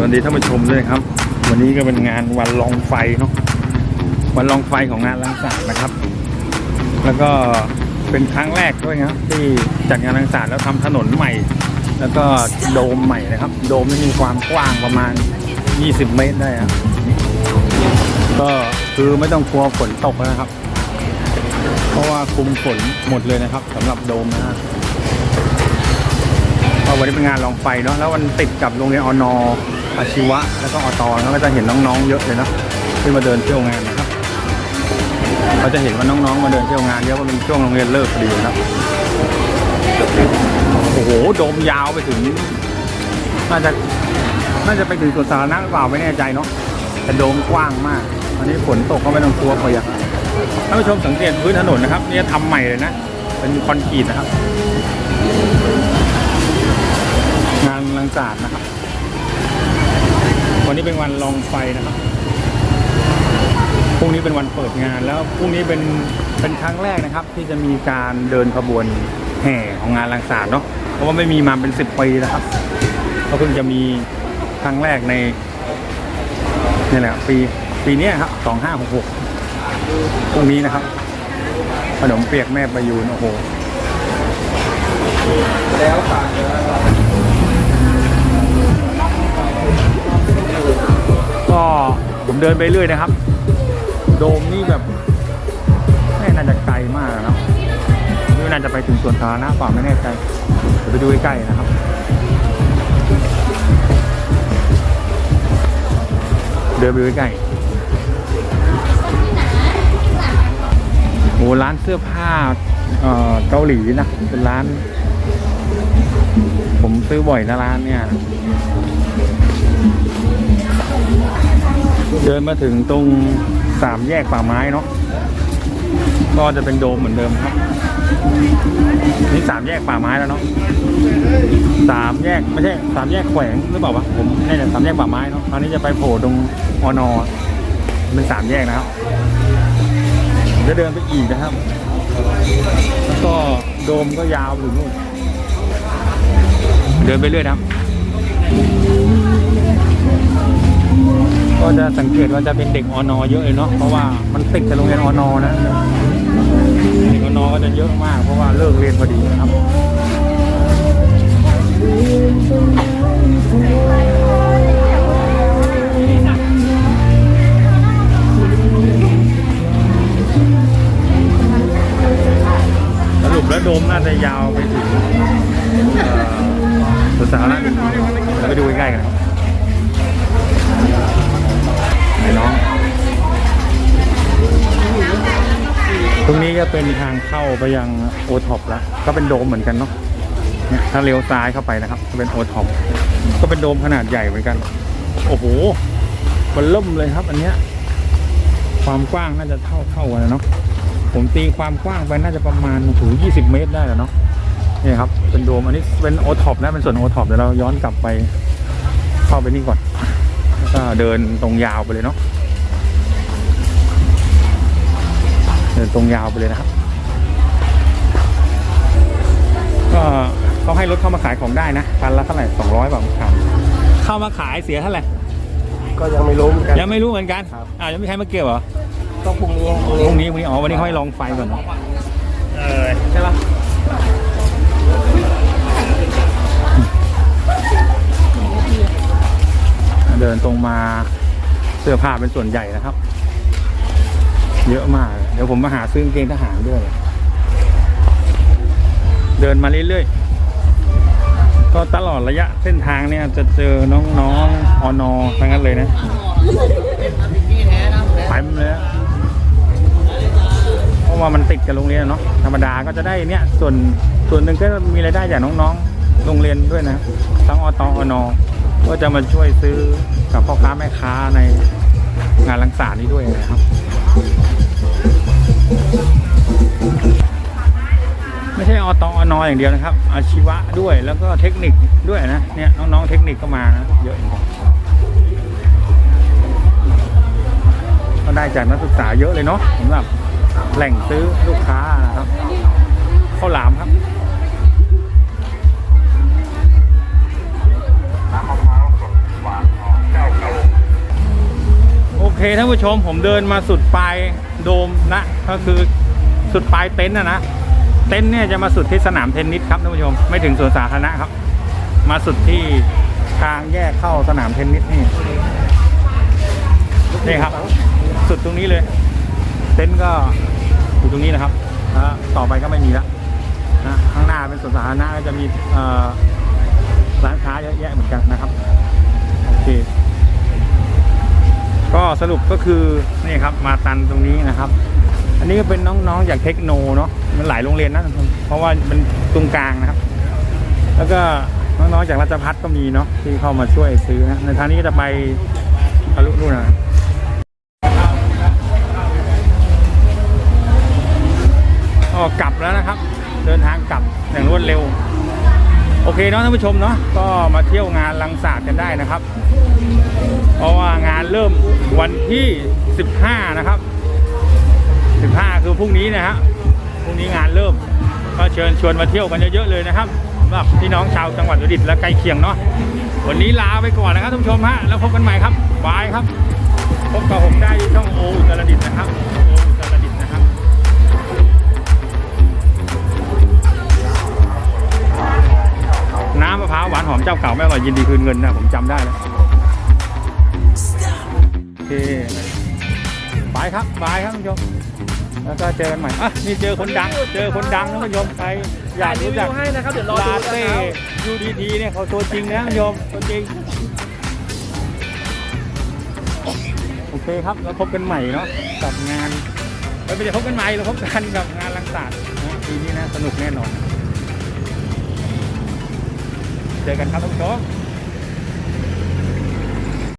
วัสดีท่านผู้ชมด้วยครับ วันนี้ก็เป็นงานวันลองไฟเนาะวันลองไฟของงานลังสารนะครับ แล้วก็เป็นครั้งแรกด้วยนะครับ ที่จัดงานลังสารแล้วทำถนนใหม่ แล้วก็โดมใหม่นะครับ โดมนี่มีความกว้างประมาณ 20 เมตรได้ครับก็คือไม่ต้องกลัวฝนตกนะครับ เพราะว่าคุมฝนหมดเลยนะครับสำหรับโดมนะครับเพราะวันนี้เป็นงานลองไฟเนาะแล้วมันติดกับโรงเรียนอนอ อาชีวะแล้วก็อตแล้วก็จะเห็นน้องๆ เยอะเลยนะที่มาเดินเที่ยวงานนะครับเราจะเห็นว่าน้องๆมาเดินเที่ยวงานเยอะว่าเป็นช่วงโรงเรียนเลิกพอดีนะครับโอ้โหโดมยาวไปถึงน่าจะน่าจะไปถึงสวนสาธารณะหรือเปล่าไม่แน่ใจเนาะแต่โดมกว้างมากอันนี้ฝนตกก็ไม่ต้องกลัวเปียกท่านผู้ชมสังเกตพื้นถนนนะครับนี่ทำใหม่เลยนะเป็นคอนกรีตนะครับ งานลังศาสตร์นะครับ วันนี้เป็นวันลองไฟนะครับพรุ่งนี้เป็นวันเปิดงานแล้วพรุ่งนี้เป็นเป็นครั้งแรกนะครับ ที่จะมีการเดินขบวนแห่ของงานลังศาสตร์เนาะเพราะว่าไม่มีมาเป็นสิบปีนะครับก็เพิ่งจะมีครั้งแรกในนี่แหละปีปีนี้ครับสองห้าหกหกพรุ่งนี้นะครับ ขนมเปียกแม่ประยูนโอ้โหแล้วฝากก็ ผมเดินไปเรื่อยนะครับ โดมนี่แบบไม่น่าจะไกลมากนะไม่น่าจะไปถึงสวนสาธารณะเปล่าไม่แน่ใจเดี๋ยวไปดูใกล้ๆนะครับ เดินไปใกล้ๆโอ้ร้านเสื้อผ้าเอ่อเกาหลีนะเป็นร้าน ผมซื้อบ่อยนะร้านเนี่ย เดินมาถึงตรงสามแยกป่าไม้เนาะก็จะเป็นโดมเหมือนเดิมครับ นี่สามแยกป่าไม้แล้วเนาะสามแยกไม่ใช่สามแยกแขวงหรือเปล่าวะผมนี่แหละสามแยกป่าไม้เนาะคราวนี้จะไปโผล่ตรงอนอเป็นสามแยกนะครับจะเดินไปอีกนะครับ แล้วก็โดมก็ยาวถึงนู่นเดินไปเรื่อยนะครับ ก็จะสังเกตว่าจะเป็นเด็กอนอเยอะเลยเนาะเพราะว่ามันติดกับโรงเรียนอนอนะเด็กอนอก็จะเยอะมากเพราะว่าเลิกเรียนพอดีนะครับสรุปแล้วโดมน่าจะยาวไปถึงสวสาธาระไปดูใกล้ๆกันครับ ตรงนี้ก็เป็นทางเข้าไปยังโอท็อปแล้วก็เป็นโดมเหมือนกันเนาะถ้าเลี้ยวซ้ายเข้าไปนะครับจะเป็นโอท็อปก็เป็นโดมขนาดใหญ่เหมือนกัน โอ้โหมันล่มเลยครับ อันเนี้ยความกว้างน่าจะเท่าเท่ากันเนาะผมตีความกว้างไปน่าจะประมาณถึง20เมตรได้แล้วเนาะนี่ครับเป็นโดมอันนี้เป็นโอท็อปนะเป็นส่วนโอท็อปเดี๋ยวเราย้อนกลับไปเข้าไปนี่ก่อนก็เดินตรงยาวไปเลยเนาะ เดินตรงยาวไปเลยนะครับ ก็เขาให้รถเข้ามาขายของได้นะคันละเท่าไหร่สองร้อยบาทคันเข้ามาขายเสียเท่าไหร่ก็ยังไม่รู้เหมือนกัน ยังไม่รู้เหมือนกันครับอ่ายังไม่ใครมาเกี่ยวเหรอต้องพรุ่งนี้พรุ่งนี้พรุ่งนี้อ๋อวันนี้เขาให้ลองไฟก่อนเออใช่ปะเดินตรงมาเสื้อผ้าเป็นส่วนใหญ่นะครับ เยอะมาก เดี๋ยวผมมาหาซื้อกางเกงทหารด้วย เดินมาเรื่อยๆ ก็ตลอดระยะเส้นทางเนี่ยจะเจอน้องๆอนอทั้งนั้นเลยนะไปหมดเลยเพราะว่ามันติดกับโรงเรียนเนาะ ธรรมดาก็จะได้เนี่ย ส่วนส่วนหนึ่งก็มีรายได้จากน้องๆ โรงเรียนด้วยนะ ทั้งอตอนอก็จะมาช่วยซื้อกับพ่อค้าแม่ค้าในงานลังสารนี้ด้วยนะครับ อตอนออย่างเดียวนะครับ อาชีวะด้วยแล้วก็เทคนิคด้วยนะเนี่ยน้องๆเทคนิคก็มานะเยอะจริงก็ได้จากนักศึกษาเยอะเลยเนาะสำหรับแหล่งซื้อลูกค้านะครับข้าวหลามครับน้ำมะพร้าวสดหวานหอมท่านผู้ชมผมเดินมาสุดปลายโดมนะ ก็คือสุดปลายเต็นท์นะนะ เต็นท์เนี่ยจะมาสุดที่สนามเทนนิสครับท่านผู้ชม ไม่ถึงสวนสาธารณะครับ มาสุดที่ทางแยกเข้าสนามเทนนิสนี่นี่ครับ สุดตรงนี้เลย เต็นท์ก็อยู่ตรงนี้นะครับแล้วต่อไปก็ไม่มีแล้วนะข้างหน้าเป็นสวนสาธารณะก็จะมีร้านค้าเยอะแยะเหมือนกันนะครับโอเคก็สรุปก็คือนี่ครับมาตันตรงนี้นะครับ อันนี้ก็เป็นน้องๆจากเทคโนเนาะมันหลายโรงเรียนนะเพราะว่ามันตรงกลางนะครับ แล้วก็น้องๆจากราชพัฒก็มีเนาะที่เข้ามาช่วยซื้อนะในทางนี้ก็จะไปทะลุนู่นนะอ๋อกลับแล้วนะครับ เดินทางกลับอย่างรวดเร็ว โอเคเนาะท่านผู้ชมเนาะก็มาเที่ยวงานลังศาสตร์กันได้นะครับ เพราะว่างานเริ่มวันที่ 15 นะครับ 15 คือพรุ่งนี้นะฮะพรุ่งนี้งานเริ่ม ก็เชิญชวนมาเที่ยวกันเยอะๆเลยนะครับสำหรับพี่น้องชาวจังหวัดอุตรดิตถ์และใกล้เคียงเนาะวันนี้ลาไปก่อนนะครับท่านผู้ชมฮะแล้วพบกันใหม่ครับบายครับ พบกับผมได้ที่ช่องโออุตรดิตถ์นะครับโออุตรดิตถ์นะครับน้ำมะพร้าวหวานหอมเจ้าเก่าไม่อร่อยยินดีคืนเงินนะผมจำได้แล้วโอเค บายครับบายครับท่านผู้ชมแล้วก็เจอกันใหม่อะนี่เจอคนดัง เจอคนดังท่านผู้ชมใครอยากรู้จักให้นะครับเดี๋ยวรอดูลานะเต้ครับยูดีทีเนี่ยเขาตัวจริงนะท่านผู้ชมตัวจริงโอเคครับแล้วพบกันใหม่เนาะกับงานเอ้ยไม่ใช่พบกันใหม่เราพบกันกับงานลังศาสตร์นะปีนี้นะสนุกแน่นอน เจอกันครับท่านผู้ชม